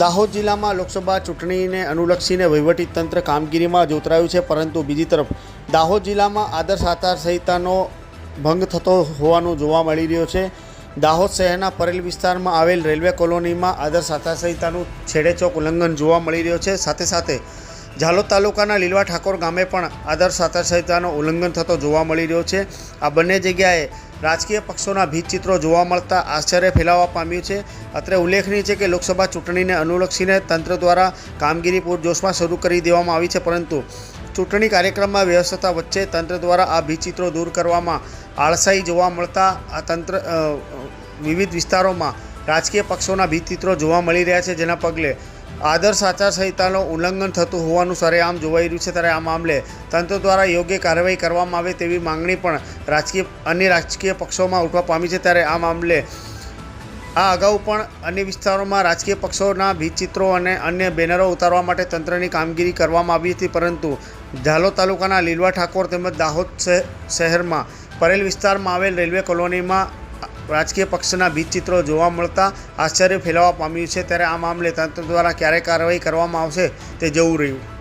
દાહોદ જિલ્લામાં લોકસભા ચૂંટણીને અનુલક્ષીને વહીવટીતંત્ર કામગીરીમાં જોતરાયું છે, પરંતુ બીજી તરફ દાહોદ જિલ્લામાં આદર્શ આચાર સંહિતાનો ભંગ થતો હોવાનું જોવા મળી રહ્યો છે. દાહોદ શહેરના પરેલ વિસ્તારમાં આવેલ રેલવે કોલોનીમાં આદર્શ આચાર સંહિતાનું છેડેચોક ઉલ્લંઘન જોવા મળી રહ્યો છે. સાથે સાથે ઝાલોદ તાલુકાના લીલવા ઠાકોર ગામે પણ આદર્શ આચારસંહિતાનો ઉલ્લંઘન થતો જોવા મળી રહ્યો છે. આ બંને જગ્યાએ રાજકીય પક્ષોના ભીતચિત્રો જોવા મળતા આશ્ચર્ય ફેલાવા પામ્યું છે. અત્રે ઉલ્લેખનીય છે કે લોકસભા ચૂંટણીને અનુલક્ષીને તંત્ર દ્વારા કામગીરી પૂરજોશમાં શરૂ કરી દેવામાં આવી છે, પરંતુ ચૂંટણી કાર્યક્રમમાં વ્યવસ્થા વચ્ચે તંત્ર દ્વારા આ ભીતચિત્રો દૂર કરવામાં આળસાઈ જોવા મળતા આ તંત્ર વિવિધ વિસ્તારોમાં રાજકીય પક્ષોના ભીતચિત્રો જોવા મળી રહ્યા છે. જેના પગલે આદર્શ આચારસંહિતાનું ઉલ્લંઘન થતું હોવાનું સરેઆમ જોવાઈ રહ્યું છે. ત્યારે આ મામલે તંત્ર દ્વારા યોગ્ય કાર્યવાહી કરવામાં આવે તેવી માંગણી પણ રાજકીય, અન્ય રાજકીય પક્ષોમાં ઉઠવા પામી છે. ત્યારે આ મામલે આ અગાઉ પણ અન્ય વિસ્તારોમાં રાજકીય પક્ષોના ભીચિત્રો અને અન્ય બેનરો ઉતારવા માટે તંત્રની કામગીરી કરવામાં આવી હતી. પરંતુ ઝાલોદ તાલુકાના લીલવા ઠાકોર તેમજ દાહોદ શહે- શહેરમાં પરેલ વિસ્તારમાં આવેલ રેલવે કોલોનીમાં રાજકીય પક્ષના ભીતચિત્રો જોવા મળતા આશ્ચર્ય ફેલાવા પામ્યું છે. ત્યારે આ મામલે તંત્ર દ્વારા ક્યારે કાર્યવાહી કરવામાં આવશે તે જવું રહ્યું.